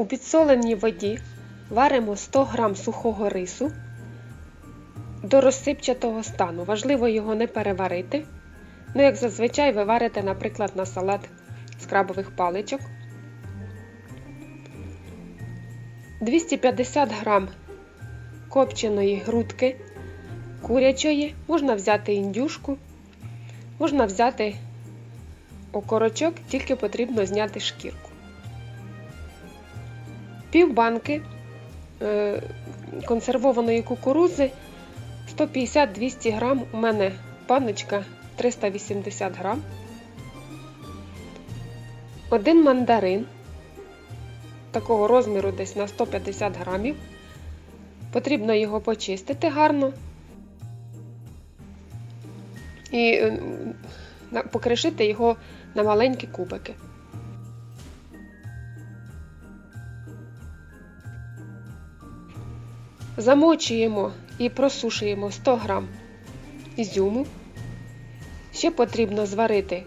У підсоленій воді варимо 100 г сухого рису до розсипчатого стану. Важливо його не переварити. Ну, як зазвичай, ви варите, наприклад, на салат з крабових паличок. 250 г копченої грудки курячої, можна взяти індюшку, можна взяти окорочок, тільки потрібно зняти шкірку. Пів банки е, консервованої кукурузи 150-200 грам. У мене баночка 380 грам. Один мандарин такого розміру десь на 150 грамів. Потрібно його почистити гарно і е, покришити його на маленькі кубики. Замочуємо і просушуємо 100 грам ізюму. Ще потрібно зварити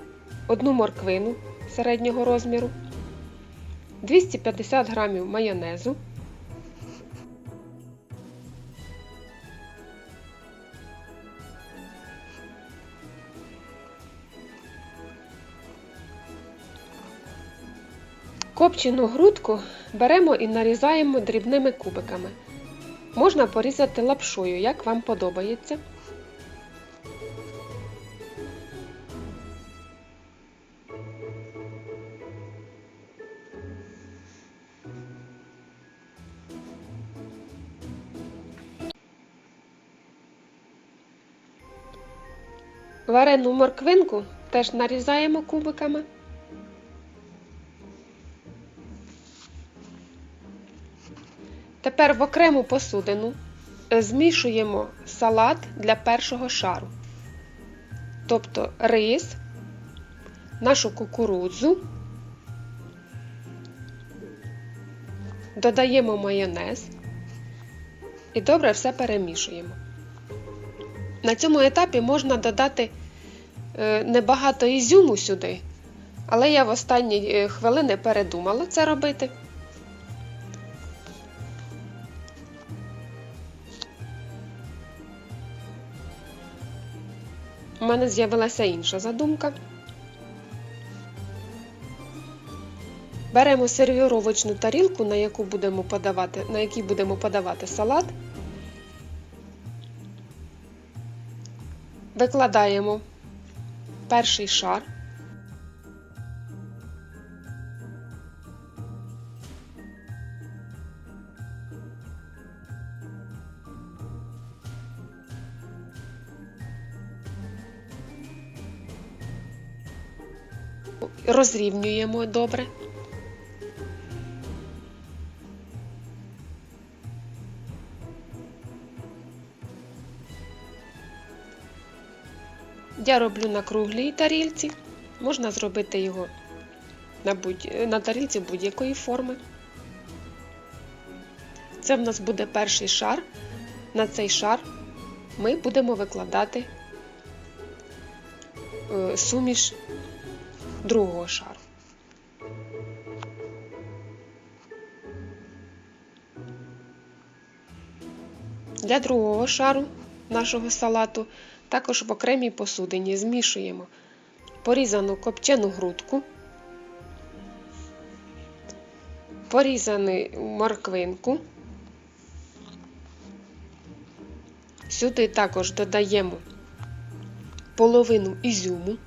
одну морквину середнього розміру, 250 грамів майонезу, Копчену грудку беремо і нарізаємо дрібними кубиками. Можна порізати лапшою, як вам подобається. Варену морквинку теж нарізаємо кубиками. Тепер в окрему посудину е, змішуємо салат для першого шару. Тобто рис, нашу кукурудзу, додаємо майонез і добре все перемішуємо. На цьому етапі можна додати е, небагато ізюму сюди, але я в останні е, хвилини передумала це робити. У мене з'явилася інша задумка. Беремо сервіровочну тарілку, на яку будемо подавати, на якій будемо подавати салат. Викладаємо перший шар. Розрівнюємо добре. Я роблю на круглій тарілці. Можна зробити його на, будь... на тарілці будь-якої форми. Це в нас буде перший шар. На цей шар ми будемо викладати е, суміш другого шару. Для другого шару нашого салату також в окремій посудині змішуємо порізану копчену грудку, порізану морквинку. Сюди також додаємо половину ізюму.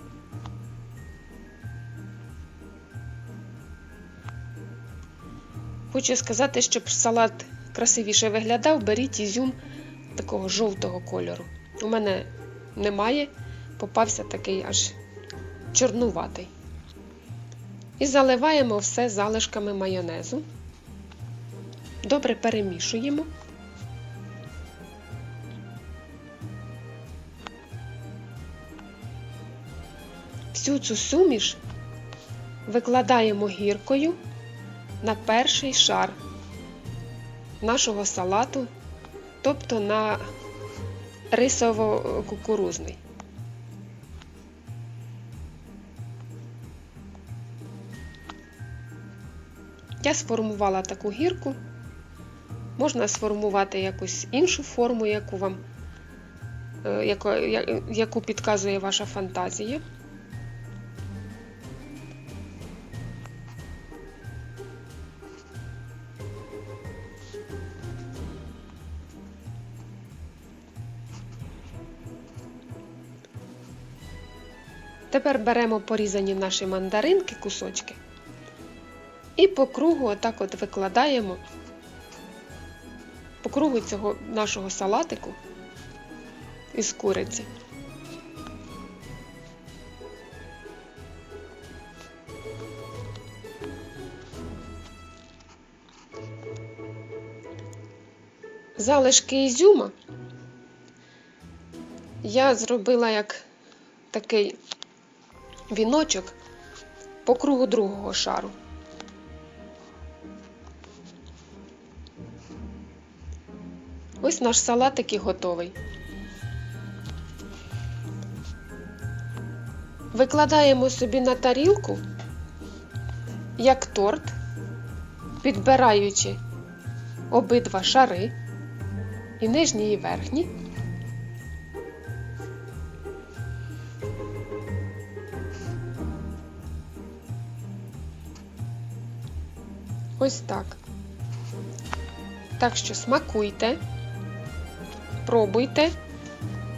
Хочу сказати, щоб салат красивіше виглядав, беріть ізюм такого жовтого кольору. У мене немає, попався такий аж чорнуватий. І заливаємо все залишками майонезу. Добре перемішуємо. Всю цю суміш викладаємо гіркою на перший шар нашого салату, тобто на рисово-кукурузний. Я сформувала таку гірку. Можна сформувати якусь іншу форму, яку вам е, яко- я- яку підказує ваша фантазія. Тепер беремо порізані наші мандаринки, кусочки, і по кругу отак от викладаємо по кругу цього нашого салатику із куриці. Залишки ізюма я зробила як такий віночок по кругу другого шару. Ось наш салатик і готовий. Викладаємо собі на тарілку, як торт, підбираючи обидва шари, і нижній, і верхній. Ось так. Так що смакуйте, пробуйте.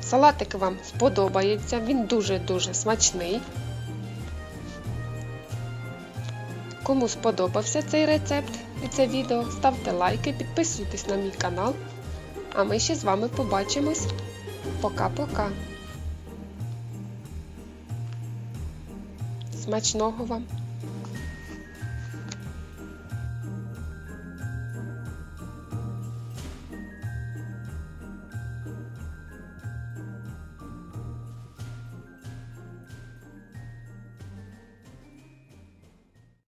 Салатик вам сподобається, він дуже-дуже смачний. Кому сподобався цей рецепт і це відео, ставте лайки, підписуйтесь на мій канал. А ми ще з вами побачимось. Пока-пока. Смачного вам!